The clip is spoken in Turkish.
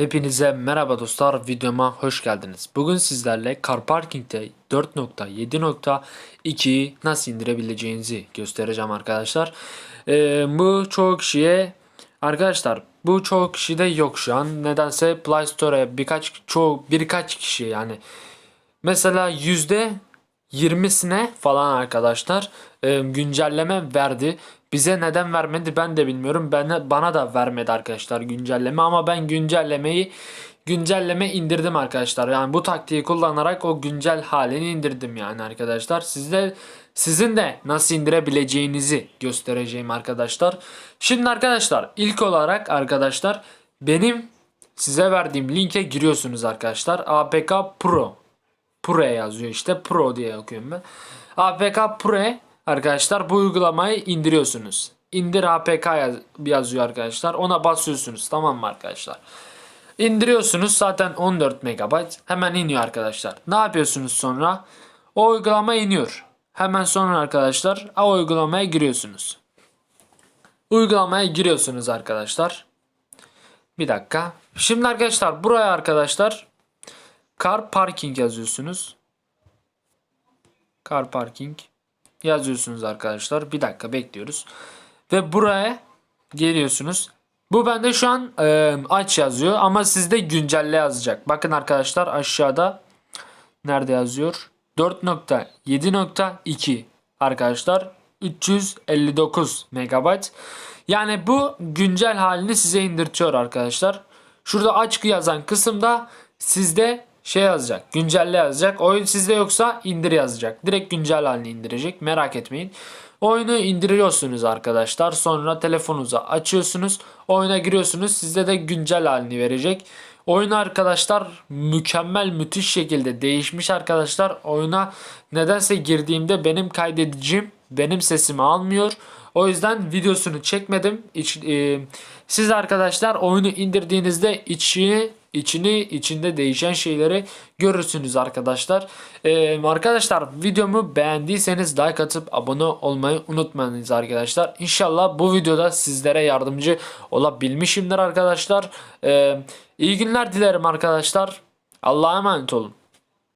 Hepinize merhaba dostlar videoma hoş geldiniz. Bugün sizlerle Car Parking'de 4.7.2'yi nasıl indirebileceğinizi göstereceğim arkadaşlar. Ee, bu çoğu kişiye arkadaşlar bu çoğu kişide yok şu an. Nedense Play Store'a birkaç çoğu birkaç kişi yani Mesela yüzde 20'sine falan arkadaşlar e, güncelleme verdi. Bize neden vermedi ben de bilmiyorum. Bana, bana da vermedi arkadaşlar güncelleme ama ben güncellemeyi güncelleme indirdim arkadaşlar. Yani bu taktiği kullanarak o güncel halini indirdim yani arkadaşlar. Sizde sizin de nasıl indirebileceğinizi göstereceğim arkadaşlar. Şimdi arkadaşlar ilk olarak arkadaşlar benim size verdiğim linke giriyorsunuz arkadaşlar. APK Pro Pro yazıyor işte. Pro diye okuyorum ben. APK Pro arkadaşlar bu uygulamayı indiriyorsunuz. İndir APK yaz- yazıyor arkadaşlar. Ona basıyorsunuz tamam mı arkadaşlar? İndiriyorsunuz zaten 14 MB. Hemen iniyor arkadaşlar. Ne yapıyorsunuz sonra? O uygulama iniyor. Hemen sonra arkadaşlar o uygulamaya giriyorsunuz. Uygulamaya giriyorsunuz arkadaşlar. Bir dakika. Şimdi arkadaşlar buraya arkadaşlar Car parking yazıyorsunuz. Car parking yazıyorsunuz arkadaşlar. Bir dakika bekliyoruz. Ve buraya geliyorsunuz. Bu bende şu an e, aç yazıyor ama sizde güncelle yazacak. Bakın arkadaşlar aşağıda nerede yazıyor? 4.7.2 arkadaşlar 359 MB. Yani bu güncel halini size indirtiyor arkadaşlar. Şurada aç yazan kısımda sizde şey yazacak. Güncelle yazacak. Oyun sizde yoksa indir yazacak. Direkt güncel halini indirecek. Merak etmeyin. Oyunu indiriyorsunuz arkadaşlar. Sonra telefonunuza açıyorsunuz. Oyuna giriyorsunuz. Sizde de güncel halini verecek. Oyun arkadaşlar mükemmel müthiş şekilde değişmiş arkadaşlar. Oyuna nedense girdiğimde benim kaydedicim benim sesimi almıyor. O yüzden videosunu çekmedim. İç, e, siz arkadaşlar oyunu indirdiğinizde içini içini içinde değişen şeyleri görürsünüz arkadaşlar. E, arkadaşlar videomu beğendiyseniz like atıp abone olmayı unutmayınız arkadaşlar. İnşallah bu videoda sizlere yardımcı olabilmişimdir arkadaşlar. E, iyi günler dilerim arkadaşlar. Allah'a emanet olun.